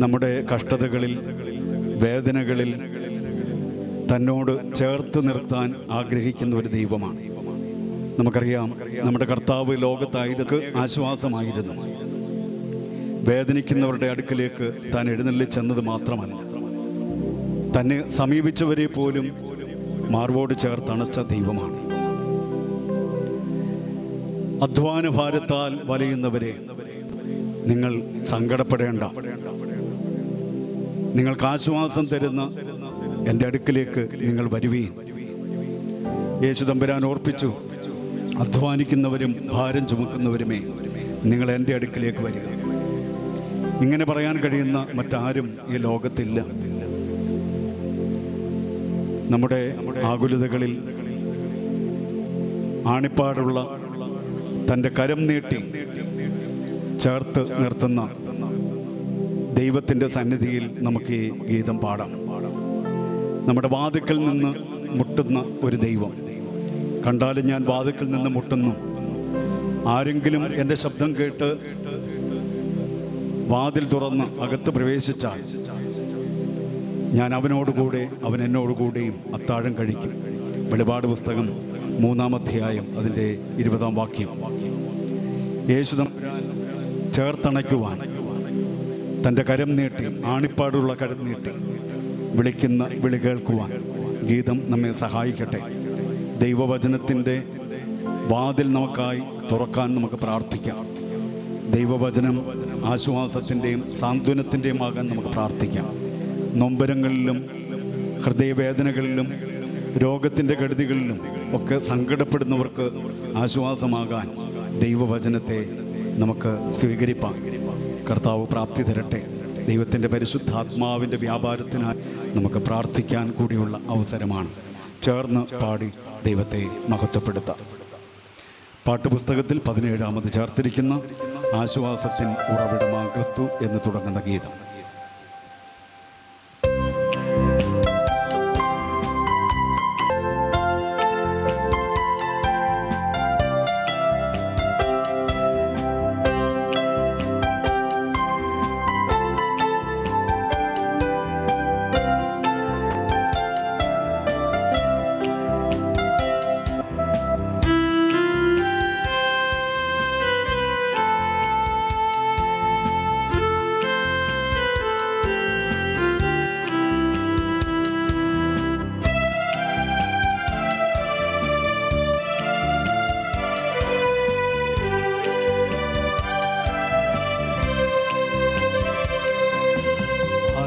നമ്മുടെ കഷ്ടതകളിൽ വേദനകളിൽ തന്നോട് ചേർത്ത് നിർത്താൻ ആഗ്രഹിക്കുന്ന ഒരു ദൈവമാണ്. നമുക്കറിയാം നമ്മുടെ കർത്താവ് ലോകത്തായിരുന്നു ആശ്വാസമായിരുന്നു. വേദനിക്കുന്നവരുടെ അടുക്കിലേക്ക് താൻ എഴുന്നള്ളി ചെന്നത് മാത്രമല്ല തന്നെ സമീപിച്ചവരെ പോലും മാർവോട് ചേർത്തണച്ച ദൈവമാണ്. അധ്വാന ഭാരത്താൽ വലയുന്നവരെ നിങ്ങൾ സങ്കടപ്പെടേണ്ട. നിങ്ങൾക്ക് ആശ്വാസം തരുന്ന എന്റെ അടുക്കിലേക്ക് നിങ്ങൾ വരുവീൻ. യേശു തമ്പുരാൻ ഓർപ്പിച്ചു അധ്വാനിക്കുന്നവരും ഭാരം ചുമക്കുന്നവരുമേ നിങ്ങൾ എന്റെ അടുക്കിലേക്ക് വരിക. ഇങ്ങനെ പറയാൻ കഴിയുന്ന മറ്റാരും ഈ ലോകത്തില്ല. നമ്മുടെ ആകുലതകളിൽ ആണിപ്പാടുള്ള തന്റെ കരം നീട്ടി ചേർത്ത് നിർത്തുന്ന ദൈവത്തിന്റെ സന്നിധിയിൽ നമുക്ക് ഈ ഗീതം പാടാം. നമ്മുടെ വാതുക്കൽ നിന്ന് മുട്ടുന്ന ഒരു ദൈവം. കണ്ടാലും ഞാൻ വാതുക്കൽ നിന്ന് മുട്ടുന്നു. ആരെങ്കിലും എന്റെ ശബ്ദം കേട്ട് വാതിൽ തുറന്ന് അകത്ത് പ്രവേശിച്ചാൽ ഞാൻ അവനോടുകൂടെ അവൻ എന്നോടുകൂടെയും അത്താഴം കഴിക്കും. വെളിപാട് പുസ്തകം മൂന്നാം അധ്യായം അതിന്റെ ഇരുപതാം വാക്യം. യേശുദം ചേർത്തണയ്ക്കുവാൻ തന്റെ കരം നീട്ടി ആണിപ്പാടുള്ള കരം നീട്ടി വിളിക്കുന്ന വിളി കേൾക്കുവാൻ ഗീതം നമ്മെ സഹായിക്കട്ടെ. ദൈവവചനത്തിന്റെ വാതിൽ നമുക്കായി തുറക്കാൻ നമുക്ക് പ്രാർത്ഥിക്കാം. ദൈവവചനം ആശ്വാസത്തിന്റെയും സാന്ത്വനത്തിന്റെയും ആകാൻ നമുക്ക് പ്രാർത്ഥിക്കാം. നൊമ്പരങ്ങളിലും ഹൃദയവേദനകളിലും രോഗത്തിന്റെ കെടുതികളിലും ഒക്കെ സങ്കടപ്പെടുന്നവർക്ക് ആശ്വാസമാകാൻ ദൈവവചനത്തെ നമുക്ക് സ്വീകരിപ്പാം കർത്താവ് പ്രാപ്തി തരട്ടെ. ദൈവത്തിന്റെ പരിശുദ്ധാത്മാവിന്റെ വ്യാപാരത്തിനായി നമുക്ക് പ്രാർത്ഥിക്കാൻ കൂടിയുള്ള അവസരമാണ്. ചേർന്ന് പാടി ദൈവത്തെ മഹത്വപ്പെടുത്താം. പാട്ടുപുസ്തകത്തിൽ പതിനേഴാമത് ചേർത്തിരിക്കുന്ന ആശ്വാസത്തിൻ ഉറവിടമാ ക്രിസ്തു എന്ന് തുടങ്ങുന്ന ഗീതം.